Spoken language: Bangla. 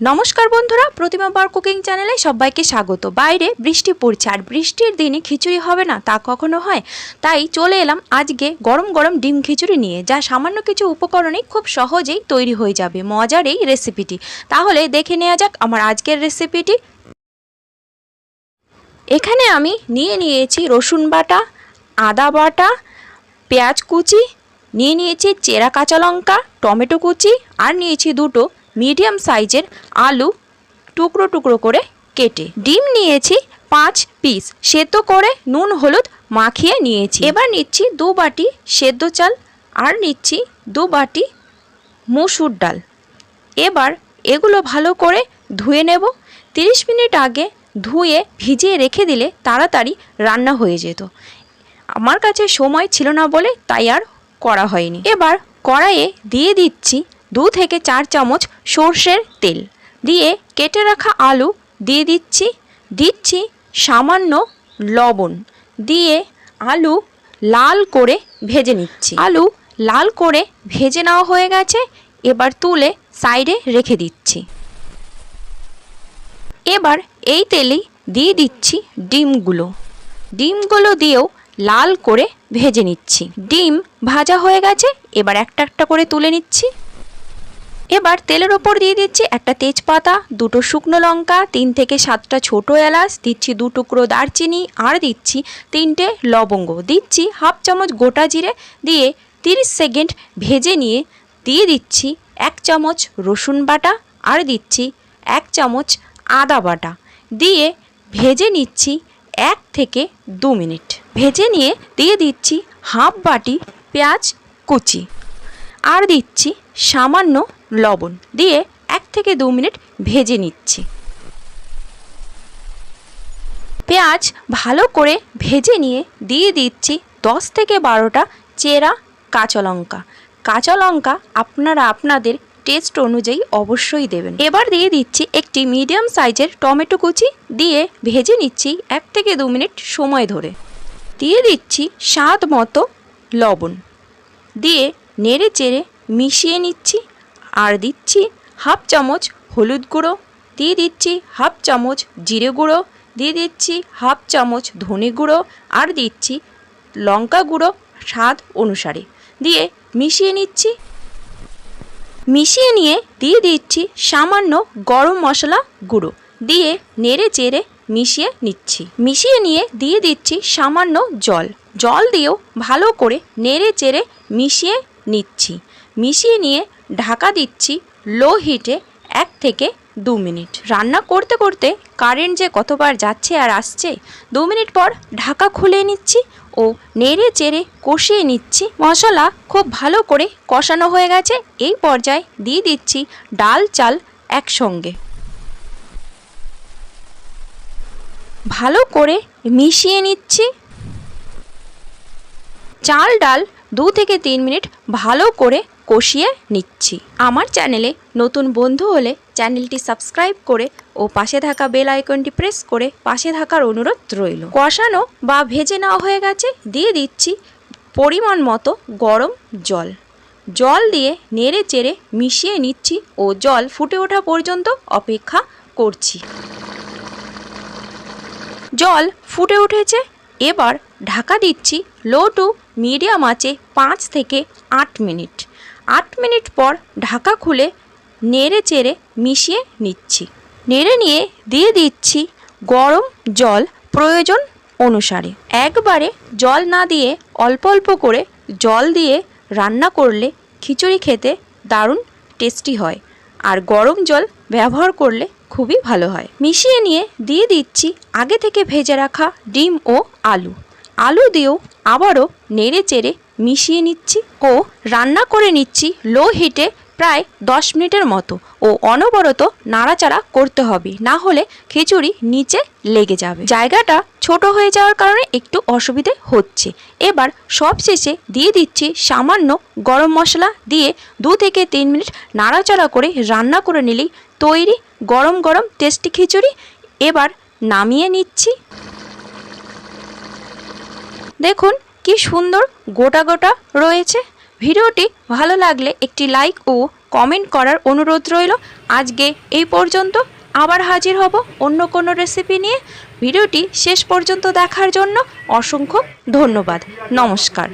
নমস্কার বন্ধুরা, প্রতিমা বার কুকিং চ্যানেলে সবাইকে স্বাগত। বাইরে বৃষ্টি পড়ছে, আর বৃষ্টির দিনে খিচুড়ি হবে না, তা কখনো হয়? তাই চলে এলাম আজকে গরম গরম ডিম খিচুড়ি নিয়ে, যা সামান্য কিছু উপকরণেই খুব সহজেই তৈরি হয়ে যাবে, মজার এই রেসিপিটি তাহলে দেখে নেওয়া যাক আমার আজকের রেসিপিটি এখানে আমি নিয়ে নিয়েছি রসুন বাটা, আদা বাটা, পেঁয়াজ কুচি, নিয়ে নিয়েছি চেরা কাঁচা লঙ্কা, টমেটো কুচি, আর নিয়েছি দুটো মিডিয়াম সাইজের আলু টুকরো টুকরো করে কেটে। ডিম নিয়েছি পাঁচ পিস সেদ্ধ করে নুন, হলুদ মাখিয়ে নিয়েছি। এবার নিচ্ছি দু বাটি সেদ্ধ চাল আর নিচ্ছি দু বাটি মুসুর ডাল। এবার এগুলো ভালো করে ধুয়ে নেব। তিরিশ মিনিট আগে ধুয়ে ভিজিয়ে রেখে দিলে তাড়াতাড়ি রান্না হয়ে যেত। আমার কাছে সময় ছিল না বলে তাই আর করা হয়নি। এবার কড়াইয়ে দিয়ে দিচ্ছি দু থেকে চার চামচ সর্ষের তেল। দিয়ে কেটে রাখা আলু দিয়ে দিচ্ছি। দিচ্ছি সামান্য লবণ। দিয়ে আলু লাল করে ভেজে নিচ্ছি। আলু লাল করে ভেজে নেওয়া হয়ে গেছে। এবার তুলে সাইডে রেখে দিচ্ছি। এবার এই তেলেই দিয়ে দিচ্ছি ডিমগুলো। ডিমগুলো দিয়েও লাল করে ভেজে নিচ্ছি। ডিম ভাজা হয়ে গেছে। এবার একটা একটা করে তুলে নিচ্ছি। এবার তেলের ওপর দিয়ে দিচ্ছি একটা তেজপাতা, দুটো শুকনো লঙ্কা, তিন থেকে সাতটা ছোটো এলাচ, দিচ্ছি দু টুকরো দারচিনি আর দিচ্ছি তিনটে লবঙ্গ। দিচ্ছি হাফ চামচ গোটা জিরে দিয়ে তিরিশ সেকেন্ড ভেজে নিয়ে দিয়ে দিচ্ছি এক চামচ রসুন বাটা আর দিচ্ছি এক চামচ আদা বাটা। দিয়ে ভেজে নিচ্ছি এক থেকে দু মিনিট। ভেজে নিয়ে দিয়ে দিচ্ছি হাফ বাটি পেঁয়াজ কুচি। আর দিচ্ছি সামান্য লবণ। দিয়ে এক থেকে দু মিনিট ভেজে নিচ্ছি। পেঁয়াজ ভালো করে ভেজে নিয়ে দিয়ে দিচ্ছি দশ থেকে বারোটা চেরা কাঁচা লঙ্কা। কাঁচা লঙ্কা আপনারা আপনাদের টেস্ট অনুযায়ী অবশ্যই দেবেন। এবার দিয়ে দিচ্ছি একটি মিডিয়াম সাইজের টমেটো কুচি। দিয়ে ভেজে নিচ্ছি এক থেকে দু মিনিট সময় ধরে। দিয়ে দিচ্ছি স্বাদ মতো লবণ। দিয়ে নেড়ে চেড়ে মিশিয়ে নিচ্ছি। আর দিচ্ছি হাফ চামচ হলুদ গুঁড়ো, দিয়ে দিচ্ছি হাফ চামচ জিরে গুঁড়ো, দিয়ে দিচ্ছি হাফ চামচ ধনে গুঁড়ো, আর দিচ্ছি লঙ্কা গুঁড়ো স্বাদ অনুসারে। দিয়ে মিশিয়ে নিচ্ছি। মিশিয়ে নিয়ে দিয়ে দিচ্ছি সামান্য গরম মশলা গুঁড়ো। দিয়ে নেড়ে চেড়ে মিশিয়ে নিচ্ছি। মিশিয়ে নিয়ে দিয়ে দিচ্ছি সামান্য জল। জল দিয়েও ভালো করে নেড়ে চেড়ে মিশিয়ে নিচ্ছি। মিশিয়ে নিয়ে ঢাকা দিচ্ছি লো হিটে এক থেকে দু মিনিট। রান্না করতে করতে কারেন্ট যে কতবার যাচ্ছে আর আসছে, দু মিনিট পর ঢাকা খুলে নিচ্ছি ও নেড়ে চেড়ে কষিয়ে নিচ্ছি। মশলা খুব ভালো করে কষানো হয়ে গেছে। এই পর্যায়ে দিয়ে দিচ্ছি ডাল চাল একসঙ্গে। ভালো করে মিশিয়ে নিচ্ছি। চাল ডাল দু থেকে তিন মিনিট ভালো করে কষিয়ে নিচ্ছি। আমার চ্যানেলে নতুন বন্ধু হলে চ্যানেলটি সাবস্ক্রাইব করে ও পাশে থাকা বেল আইকনটি প্রেস করে পাশে থাকার অনুরোধ রইল। কষানো বা ভেজে নেওয়া হয়ে গেছে, দিয়ে দিচ্ছি পরিমাণ মতো গরম জল। জল দিয়ে নেড়ে চেড়ে মিশিয়ে নিচ্ছি ও জল ফুটে ওঠা পর্যন্ত অপেক্ষা করছি। জল ফুটে উঠেছে, এবার ঢাকা দিচ্ছি লো টু মিডিয়াম আঁচে পাঁচ থেকে আট মিনিট। আট মিনিট পর ঢাকা খুলে নেড়ে চেড়ে মিশিয়ে নিচ্ছি। নেড়ে নিয়ে দিয়ে দিচ্ছি গরম জল প্রয়োজন অনুসারে। একবারে জল না দিয়ে অল্প অল্প করে জল দিয়ে রান্না করলে খিচুড়ি খেতে দারুণ টেস্টি হয় আর গরম জল ব্যবহার করলে খুবই ভালো হয়। মিশিয়ে নিয়ে দিয়ে দিচ্ছি আগে থেকে ভেজে রাখা ডিম ও আলু। আলু দিয়েও আবারও নেড়ে চেড়ে মিশিয়ে নিচ্ছি ও রান্না করে নিচ্ছি লো হিটে প্রায় দশ মিনিটের মতো ও অনবরত নাড়াচাড়া করতে হবে, না হলে খিচুড়ি নিচে লেগে যাবে। জায়গাটা ছোট হয়ে যাওয়ার কারণে একটু অসুবিধে হচ্ছে। এবার সব শেষে দিয়ে দিচ্ছি সামান্য গরম মশলা দিয়ে দু থেকে তিন মিনিট নাড়াচাড়া করে রান্না করে নিলেই তৈরি গরম গরম টেস্টি খিচুড়ি এবার নামিয়ে নিচ্ছি। দেখুন কি সুন্দর গোটা গোটা রয়েছে। ভিডিওটি ভালো লাগলে একটি লাইক ও কমেন্ট করার অনুরোধ রইল। আজকে এই পর্যন্ত আবার হাজির হব অন্য কোনো রেসিপি নিয়ে। ভিডিওটি শেষ পর্যন্ত দেখার জন্য অসংখ্য ধন্যবাদ। নমস্কার।